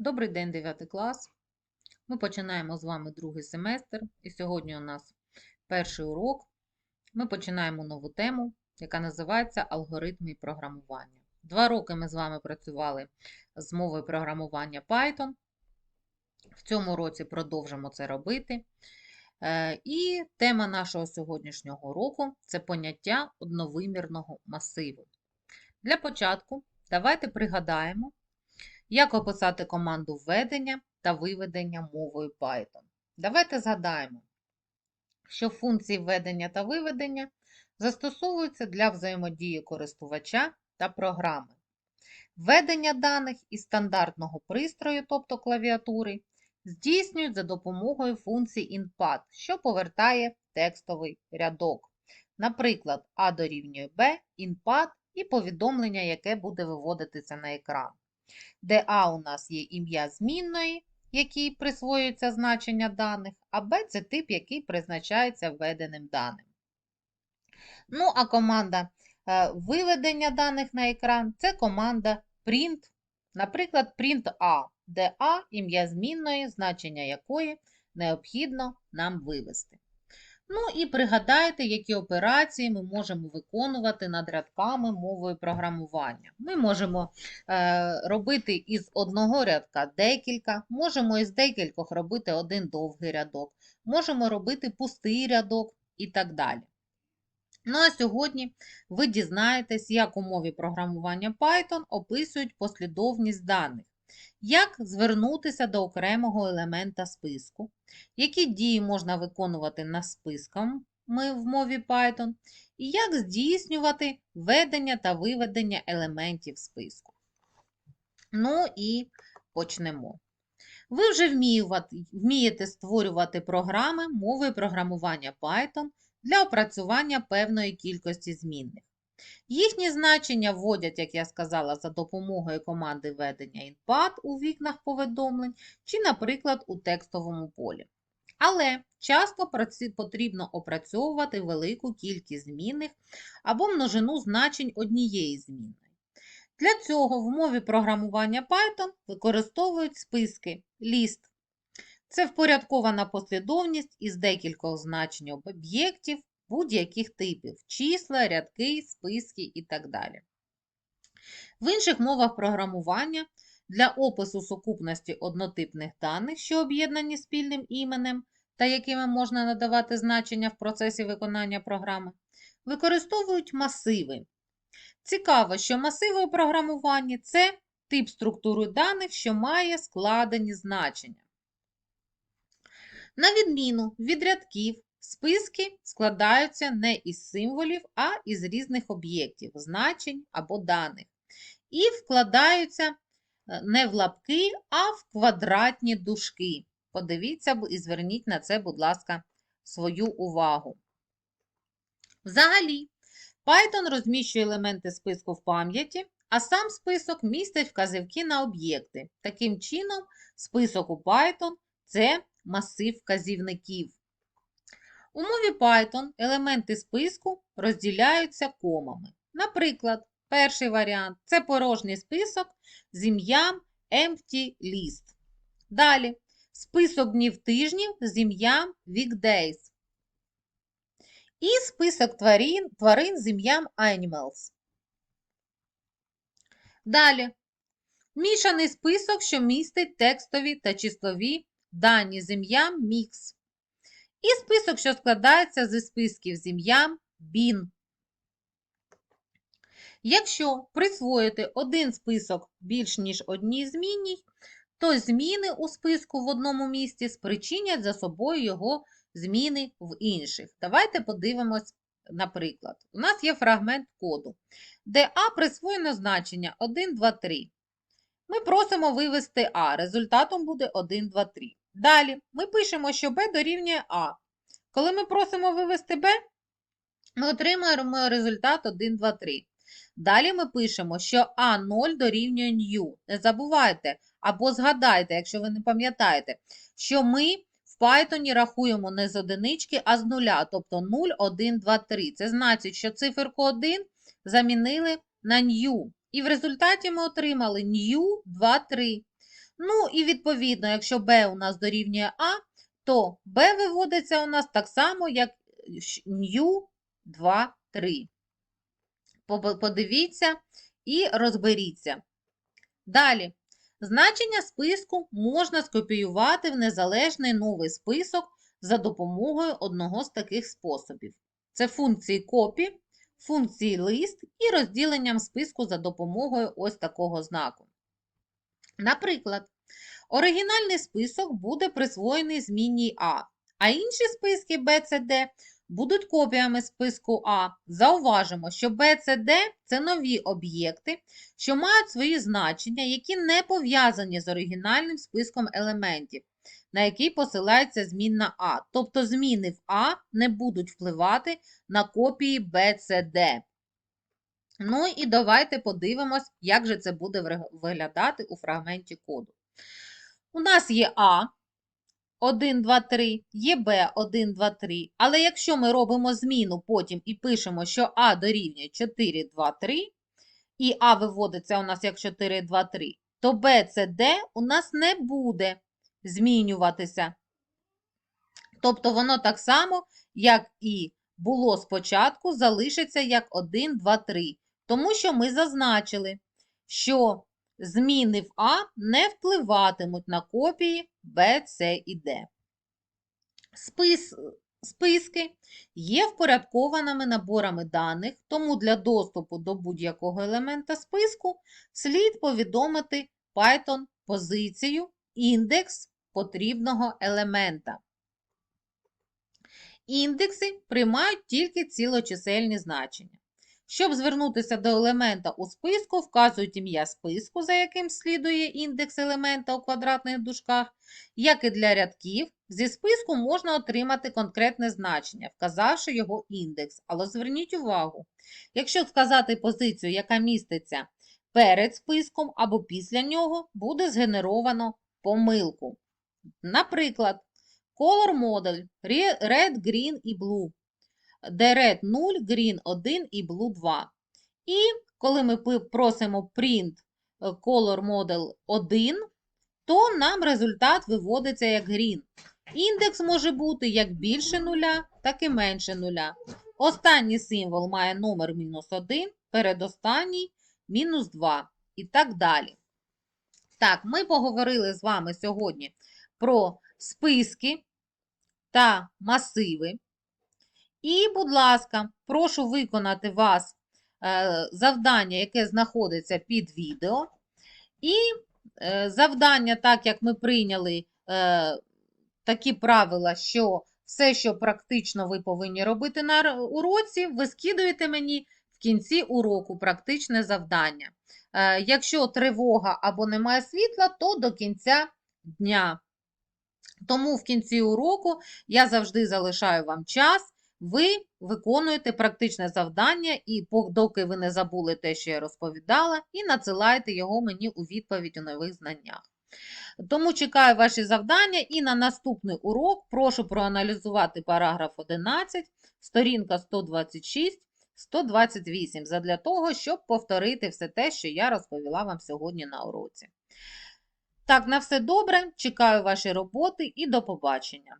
Добрий день, 9 клас. Ми починаємо з вами другий семестр, і сьогодні у нас перший урок. Ми починаємо нову тему, яка називається Алгоритми програмування. Два роки ми з вами працювали з мовою програмування Python. В цьому році продовжимо це робити. Е, І тема нашого сьогоднішнього уроку це поняття одновимірного масиву. Для початку давайте пригадаємо, як описати команду введення та виведення мовою Python. Давайте згадаємо, що функції введення та виведення застосовуються для взаємодії користувача та програми. Введення даних із стандартного пристрою, тобто клавіатури, здійснюють за допомогою функції InPad, що повертає текстовий рядок. Наприклад, А дорівнює Б, InPad і повідомлення, яке буде виводитися на екран де А у нас є ім'я змінної, якій присвоюється значення даних, а Б це тип, який призначається введеним даним. Ну, а команда е, виведення даних на екран це команда print, наприклад, print A, де А ім'я змінної, значення якої необхідно нам вивести. Ну і пригадайте, які операції ми можемо виконувати над рядками мовою програмування. Ми можемо е, робити із одного рядка декілька, можемо із декількох робити один довгий рядок, можемо робити пустий рядок і так далі. Ну а сьогодні ви дізнаєтесь, як у мові програмування Python описують послідовність даних. Як звернутися до окремого елемента списку? Які дії можна виконувати над списком ми в мові Python? І як здійснювати введення та виведення елементів списку? Ну і почнемо. Ви вже вмієте створювати програми мови програмування Python для опрацювання певної кількості змінних. Їхні значення вводять, як я сказала, за допомогою команди введення InPad у вікнах повідомлень чи, наприклад, у текстовому полі. Але часто потрібно опрацьовувати велику кількість змінних або множину значень однієї змінної. Для цього в мові програмування Python використовують списки list. Це впорядкована послідовність із декількох значень об'єктів будь-яких типів числа, рядки, списки і так далі. В інших мовах програмування для опису сукупності однотипних даних, що об'єднані спільним іменем та якими можна надавати значення в процесі виконання програми, використовують масиви. Цікаво, що масиви у програмуванні це тип структури даних, що має складені значення. На відміну від рядків, Списки складаються не із символів, а із різних об'єктів, значень або даних. І вкладаються е, не в лапки, а в квадратні дужки. Подивіться і зверніть на це, будь ласка, свою увагу. Взагалі, Python розміщує елементи списку в пам'яті, а сам список містить вказівки на об'єкти. Таким чином, список у Python це масив вказівників. У мові Python елементи списку розділяються комами. Наприклад, перший варіант це порожній список з ім'ям empty list. Далі список днів тижнів з ім'ям weekdays. І список тварин, тварин з ім'ям animals. Далі мішаний список, що містить текстові та числові дані з ім'ям mix. І список, що складається зі списків з ім'ям BIN. Якщо присвоїти один список більш ніж одній змінній, то зміни у списку в одному місці спричинять за собою його зміни в інших. Давайте подивимось, наприклад. У нас є фрагмент коду, де А присвоєно значення 1, 2, 3. Ми просимо вивести А. Результатом буде 1, 2, 3. Далі ми пишемо, що b дорівнює А. Коли ми просимо вивести b, ми отримуємо результат 1, 2, 3. Далі ми пишемо, що А0 дорівнює new. Не забувайте або згадайте, якщо ви не пам'ятаєте, що ми в Python рахуємо не з одинички, а з нуля, тобто 0, 1, 2, 3. Це значить, що циферку 1 замінили на new. І в результаті ми отримали new 2, 3. Ну і відповідно, якщо b у нас дорівнює А, то b виводиться у нас так само, як new 2, 3. Подивіться і розберіться. Далі. Значення списку можна скопіювати в незалежний новий список за допомогою одного з таких способів. Це функції копі, функції лист і розділенням списку за допомогою ось такого знаку. Наприклад, оригінальний список буде присвоєний змінній А, а інші списки D будуть копіями списку А. Зауважимо, що D – це нові об'єкти, що мають свої значення, які не пов'язані з оригінальним списком елементів, на який посилається змінна А. Тобто зміни в А не будуть впливати на копії D. Ну і давайте подивимось, як же це буде виглядати у фрагменті коду. У нас є А, 1, 2, 3, є Б 1, 2, 3. Але якщо ми робимо зміну потім і пишемо, що А дорівнює 4, 2, 3, і А виводиться у нас як 4, 2, 3, то Б, С, Д у нас не буде змінюватися. Тобто воно так само, як і було спочатку, залишиться як 1, 2, 3. Тому що ми зазначили, що зміни в А не впливатимуть на копії Б, С і Д. Спис, Списки є впорядкованими наборами даних, тому для доступу до будь-якого елемента списку слід повідомити Python позицію індекс потрібного елемента. Індекси приймають тільки цілочисельні значення. Щоб звернутися до елемента у списку, вказують ім'я списку, за яким слідує індекс елемента у квадратних дужках. Як і для рядків, зі списку можна отримати конкретне значення, вказавши його індекс. Але зверніть увагу, якщо вказати позицію, яка міститься перед списком або після нього, буде згенеровано помилку. Наприклад, Color Model Red, Green і Blue де red 0, green 1 і blue 2. І коли ми просимо print е, color model 1, то нам результат виводиться як green. Індекс може бути як більше нуля, так і менше нуля. Останній символ має номер мінус 1, передостанній мінус 2 і так далі. Так, ми поговорили з вами сьогодні про списки та масиви. І, будь ласка, прошу виконати вас е, завдання, яке знаходиться під відео. І е, завдання, так як ми прийняли е, такі правила, що все, що практично ви повинні робити на уроці, ви скидуєте мені в кінці уроку практичне завдання. Якщо тривога або немає світла, то до кінця дня. Тому в кінці уроку я завжди залишаю вам час ви виконуєте практичне завдання, і доки ви не забули те, що я розповідала, і надсилаєте його мені у відповідь у нових знаннях. Тому чекаю ваші завдання, і на наступний урок прошу проаналізувати параграф 11, сторінка 126. 128 задля того, щоб повторити все те, що я розповіла вам сьогодні на уроці. Так, на все добре. Чекаю ваші роботи і до побачення!